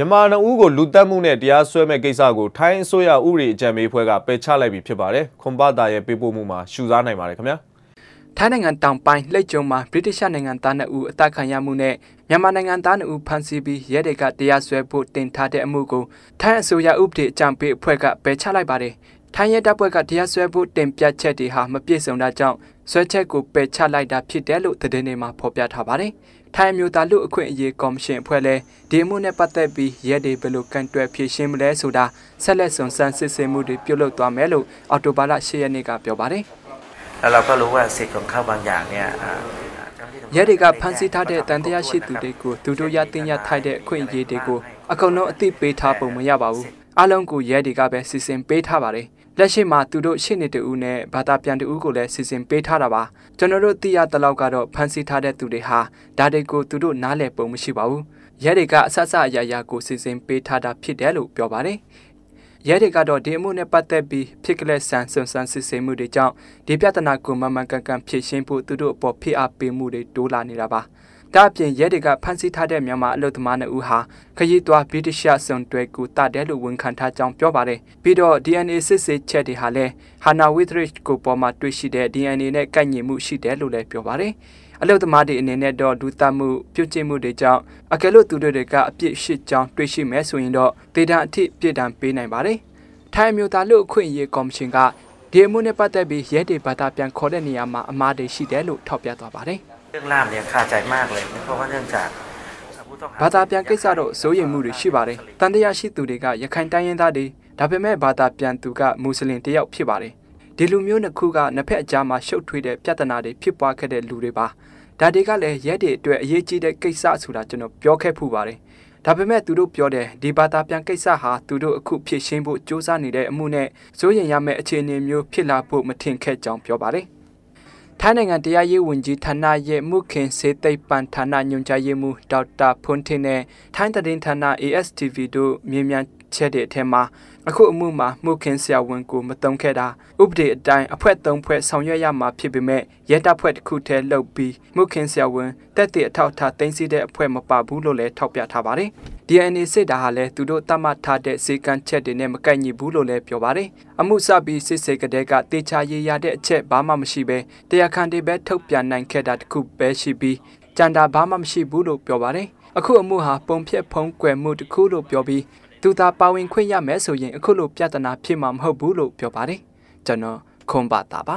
မြန်မာနှဦးကိုလူတက်မှုနဲ့တရားစွဲမဲ့ကိစ္စကိုထိုင်းအစိုးရဥပဒေအကြံပေးအဖွဲ့ကပယ်ချလိုက်ပြီဖြစ်ပါတယ်။ခွန်ပတာရဲ့ပေးပို့မှုမှာရှုစားနိုင်ပါတယ်ခင်ဗျာ။ထိုင်းနိုင်ငံတောင်ပိုင်းလက်ကျုံမှာဗြိတိရှနိုင်ငံသားနှစ်ဦးအသက်ခံရမှုနဲ့မြန်မာနိုင်ငံသားနှစ်ဦးဖမ်းဆီးပြီးရဲတွေကတရားစွဲဖို့တင်ထားတဲ့အမှုကိုထိုင်းအစိုးရဥပဒေအကြံပေးအဖွဲ့ကပယ်ချလိုက်ပါတယ်။ ထိုင်းရဲတပ်ဖွဲ့ကတရားစွဲဖို့တင်ပြချက်တွေဟာမပြည့်စုံတာကြောင့်ဆွဲချက်ကိုပယ်ချလိုက်တာဖြစ်တယ်လို့သတင်းတွေမှာဖော်ပြထားပါတယ်။ထိုင်းမျိုးသားလူအခွင့်အရေးကော်မရှင်အဖွဲ့လည်းဒီမှုနဲ့ပတ်သက်ပြီးရဲတွေဘယ်လိုကန်တွယ်ဖြေရှင်းမလဲဆိုတာဆက်လက်စုံစမ်းစစ်ဆေးမှုတွေပြုလုပ်သွားမယ်လို့အော်တိုဘာလ10ရက်နေ့ကပြောပါတယ်။แล้วเราก็รู้ว่าสิทธิ์ของเขาบางอย่างเนี่ยရဲတွေကဖမ်းဆီးထားတဲ့တန်တရားရှိသူတွေကိုသူတို့ရတင်ရထိုက်တဲ့အခွင့်အရေးတွေကိုအကုန်လုံးအသိပေးထားပုံမရပါဘူး။အလုံးကိုရဲတွေကပဲစီစဉ်ပေးထားပါတယ်။ လက်ရှိမှာသူတို့ရှစ်နှစ်တူဦးနဲ့ဘာသာပြန်တူဦးကိုလည်းစီစဉ်ပေးထားတာပါကျွန်တော်တို့သိရတဲ့လောက်ကတော့ဖန်ဆီးထားတဲ့သူတွေဟာဒါတွေကိုသူတို့နားလည်ပုံမရှိပါဘူးရဲတွေကအဆအဆအရာရာကိုစီစဉ်ပေးထားတာဖြစ်တယ်လို့ပြောပါတယ်ရဲတွေကတော့ဒီအမှုနဲ့ပတ်သက်ပြီးဖြစ်ကလေးဆန်ဆွန်ဆန်စစ်ဆေးမှုတွေကြောင့်ဒီပြဿနာကိုမမှန်ကန်ကန်ဖြေရှင်းဖို့သူတို့အပေါ်ဖိအားပေးမှုတွေတိုးလာနေတာပါ။ ဒါအပြင်ရဲတွေကဖမ်းဆီးထားတဲ့မြန်မာအလုပ်သမားနှစ်ဦးဟာခရီးသွားဗြိတိရှဆုံတွဲကိုတတယ်လို့ဝန်ခံထားကြောင်းပြောပါတယ်ပြီးတော့ DNA စစ်ဆေးချက်တွေဟာလည်းဟာနာဝီသရစ်ကိုပေါ်မှာတွေ့ရှိတဲ့ DNA နဲ့ကိုက်ညီမှုရှိတယ်လို့လည်းပြောပါတယ်အလုသမားတွေအနေနဲ့တော့ဒူတာမှုပြုတ်ကျမှုတွေကြောင့်အကယ်လို့သူတို့တွေကအပြစ်ရှိကြောင်းတွေ့ရှိမယ်ဆိုရင်တော့ဒေတာအထိပြစ်ဒဏ်ပေးနိုင်ပါတယ်။ထိုင်းမျိုးသားလူအခွင့်အရေးကော်မရှင်ကဒီအမှုနဲ့ပတ်သက်ပြီးရဲတွေဘာသာပြန်ခေါ်တဲ့နေရာမှာအမှားတွေရှိတယ်လို့ထောက်ပြသွားပါတယ်။ เรื่องล่ามเนี่ยคาใจมากเลยเพราะว่าเนื่องจากဘာသာပြန်ကိစ္စတော့စိုးရိမ်မှုတွေရှိပါတယ်။တန်တရားရှိသူတွေကရခိုင်တိုင်းရင်းသားတွေဒါပေမဲ့ဘာသာပြန်သူကမွတ်စလင်တယောက်ဖြစ်ပါတယ်။ဒီလူမျိုးနှစ်ခုကနှစ်ဖက်အကြားမှာရှုပ်ထွေးတဲ့ပြဿနာတွေဖြစ်ပွားခဲ့တဲ့လူတွေပါ။ဒါတွေကလည်းရဲတွေအတွက်အရေးကြီးတဲ့ကိစ္စဆိုတာကျွန်တော်ပြောခဲ့ဖူးပါတယ်။ဒါပေမဲ့သူတို့ပြောတယ်ဒီဘာသာပြန်ကိစ္စဟာသူတို့အခုဖြစ်ရှင်းဖို့စ조사နေတဲ့အမှုနဲ့စိုးရင်ရမယ့်အခြေအနေမျိုးဖြစ်လာဖို့မထင်ခဲ့ကြောင်းပြောပါတယ်။ ထိုင်းနိုင်ငံတရားရေးဝန်ကြီးဌာနရဲ့မှုခင်စေသိပ္ပံဌာနညွှန်ကြားရေးမှူးဒေါက်တာဖွန်းထင်းနဲ့ထိုင်းသတင်းဌာန ASTV တို့မြင်မြန်ချက်တဲ့အထက်မှာအခုအမှုမှာမှုခင်ဆရာဝန်ကိုမတုံးခဲ့တာဥပဒေအတိုင်းအဖွဲ့၃ဖွဲ့ဆောင်ရွက်ရမှာဖြစ်ပေမဲ့ရဲတပ်ဖွဲ့တစ်ခုတည်းလှုပ်ပြီးမှုခင်ဆရာဝန်တက်တဲ့အထောက်ထားတင်စီတဲ့အဖွဲ့မပါဘူးလို့လည်းထောက်ပြထားပါတယ်။ DNA စစ်တာဟာလည်းသူတို့တတ်မှတ်ထားတဲ့စေကံချက်တွေနဲ့မကိုက်ညီဘူးလို့လည်းပြောပါတယ်။အမှုစပြီးစစ်စေကတဲ့ကတေချာရေးရတဲ့အချက်ဘာမှမရှိဘဲတရားခံတွေပဲထုတ်ပြန်နိုင်ခဲ့တာတခုပဲရှိပြီးကြံတာဘာမှမရှိဘူးလို့ပြောပါတယ်။အခုအမှုဟာပုံဖြတ်ဖုံးကွယ်မှုတစ်ခုလို့ပြောပြီးသူသာပါဝင်ခွင့်ရမယ်ဆိုရင်အခုလိုပြဿနာဖြစ်မှာမဟုတ်ဘူးလို့ပြောပါတယ်ကျွန်တော်ခွန်ပါတာပါ